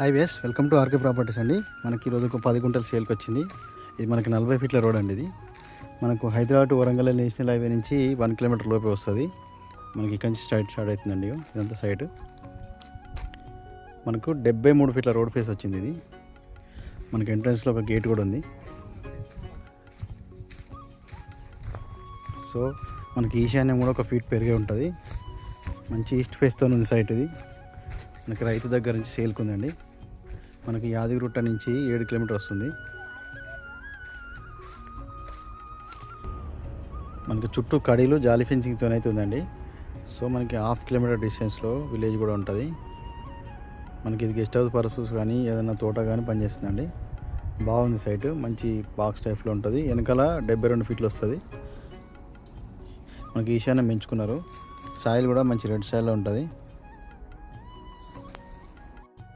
Hi guys welcome to RK properties అండి. మనకి ఈరోజు ఒక పది గుంటల సేల్కి వచ్చింది. ఇది మనకి నలభై ఫీట్ల రోడ్ అండి ఇది. మనకు Hyderabad to Warangal national highway నుంచి వన్ కిలోమీటర్ లోపే వస్తుంది. మనకి ఇక్కడి నుంచి స్టార్ట్ స్టార్ట్ అవుతుందండి ఇదంతా సైట్ మనకు డెబ్బై మూడు ఫీట్ల రోడ్ ఫేస్ వచ్చింది ఇది. మనకి ఎంట్రన్స్లో ఒక గేట్ కూడా ఉంది. సో మనకి ఈశాన్యం కూడా ఒక ఫీట్ పెరిగే ఉంటుంది. మంచి ఈస్ట్ ఫేస్తో ఉంది సైట్ ఇది. మనకి రైతు దగ్గర నుంచి సేల్కుందండి మనకి యాదగిరిగుట్ట నుంచి ఏడు కిలోమీటర్ వస్తుంది. మనకి చుట్టూ కడీలు జాలి ఫెన్సింగ్తో అయితే ఉందండి. సో మనకి హాఫ్ కిలోమీటర్ డిస్టెన్స్లో విలేజ్ కూడా ఉంటుంది. మనకి ఇది గెస్ట్ హౌస్ పర్పస్ కానీ ఏదైనా తోట కానీ పనిచేస్తుందండి. బాగుంది సైట్ మంచి బాక్స్ టైప్లో ఉంటుంది. వెనకాల డెబ్బై రెండు ఫీట్లు వస్తుంది. మనకి ఈశాన్యం పెంచుకున్నారు. సాయిల్ కూడా మంచి రెడ్ సాయిల్లో ఉంటుంది.